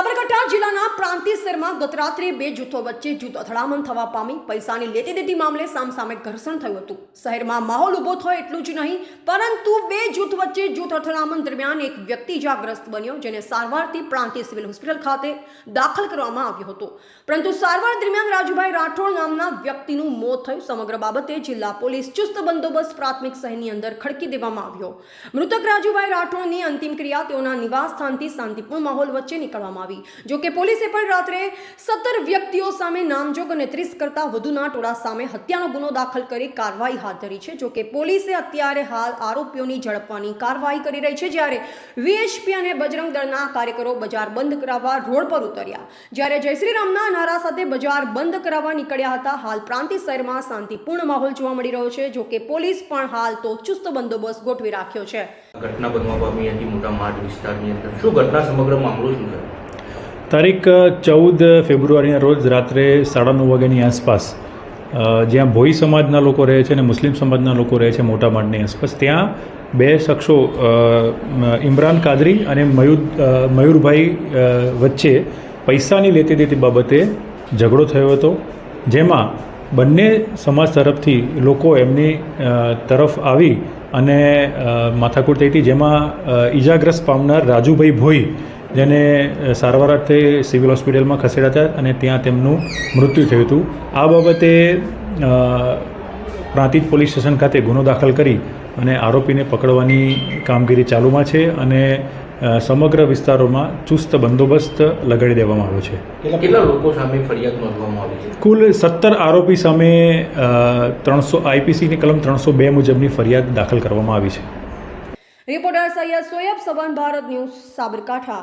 I Tabarakata. Sabarkantha જિલ્લાના પ્રાંતિસરમાં ગત બે જૂથો વચ્ચે જૂથ અથડામણ થવા પામી પૈસાની લેતી દેતી મામલે સામસામે ઘર્ષણ થયું હતું. શહેરમાં માહોલ ઊભો થયો એટલું જ નહીં, પરંતુ બે જૂથ વચ્ચે જૂથ અથડામણ દરમિયાન એક વ્યક્તિ ઇજાગ્રસ્ત બન્યો, જેને સારવારથી પ્રાંતિય સિવિલ હોસ્પિટલ ખાતે દાખલ કરવામાં આવ્યો હતો. પરંતુ સારવાર દરમિયાન રાજુભાઈ રાઠોડ નામના વ્યક્તિનું મોત થયું. સમગ્ર બાબતે જિલ્લા પોલીસ ચુસ્ત બંદોબસ્ત પ્રાથમિક શહેરની અંદર ખડકી દેવામાં આવ્યો. મૃતક રાજુભાઈ રાઠોડની અંતિમ ક્રિયા તેઓના નિવાસ સ્થાનથી શાંતિપૂર્ણ માહોલ વચ્ચે નીકળવામાં આવી જો કે પોલીસે પણ રાત્રે સત્તર વ્યક્તિઓ સામે નામજોગ અને ત્રીસ કરતા વધુના ટોળા સામે હત્યાનો ગુનો દાખલ કરી કાર્યવાહી હાથ ધરી છે. જો કે પોલીસે અત્યારે હાલ આરોપીઓની ઝડપવાની કાર્યવાહી કરી રહી છે, જ્યારે વીએચપી અને બજરંગ દળના કાર્યકરો બજાર બંધ કરાવવા રોડ પર ઉતર્યા. જ્યારે જય શ્રી રામના નારા સાથે બજાર બંધ કરાવવા નીકળ્યા હતા, હાલ પ્રાંતિ શહેરમાં શાંતિપૂર્ણ માહોલ જોવા મળી રહ્યો છે. જો કે પોલીસ પણ હાલ તો ચુસ્ત બંદોબસ્ત ગોઠવી રાખ્યો છે. ઘટના બનવા પામી હતી મોટા માર્ગ વિસ્તારની અંદર. શું ઘટના સમગ્ર મામલો શું છે? તારીખ ચૌદ ફેબ્રુઆરીના રોજ રાત્રે સાડા નવ વાગ્યાની આસપાસ જ્યાં ભોઈ સમાજના લોકો રહે છે અને મુસ્લિમ સમાજના લોકો રહે છે મોટા માળની આસપાસ, ત્યાં બે શખ્સો ઇમરાન કાદરી અને મયુર મયુરભાઈ વચ્ચે પૈસાની લેતી દેતી બાબતે ઝઘડો થયો હતો, જેમાં બંને સમાજ તરફથી લોકો એમની તરફ આવી અને માથાકૂટ થઈ હતી, જેમાં ઈજાગ્રસ્ત પામનાર રાજુભાઈ ભોઈ જેને સારવાર અર્થે સિવિલ હોસ્પિટલમાં ખસેડ્યા હતા અને ત્યાં તેમનું મૃત્યુ થયું હતું. આ બાબતે પ્રાંતિજ પોલીસ સ્ટેશન ખાતે ગુનો દાખલ કરી અને આરોપીને પકડવાની કામગીરી ચાલુમાં છે અને સમગ્ર વિસ્તારોમાં ચુસ્ત બંદોબસ્ત લગાડી દેવામાં આવ્યો છે. કેટલા લોકો સામે ફરિયાદ નોંધવામાં આવી છે? કુલ સત્તર આરોપી સામે ત્રણસો આઈપીસીની કલમ ત્રણસો બે મુજબની ફરિયાદ દાખલ કરવામાં આવી છે. Reporter Saiyed Soyab Savan Bharat news Sabarkantha.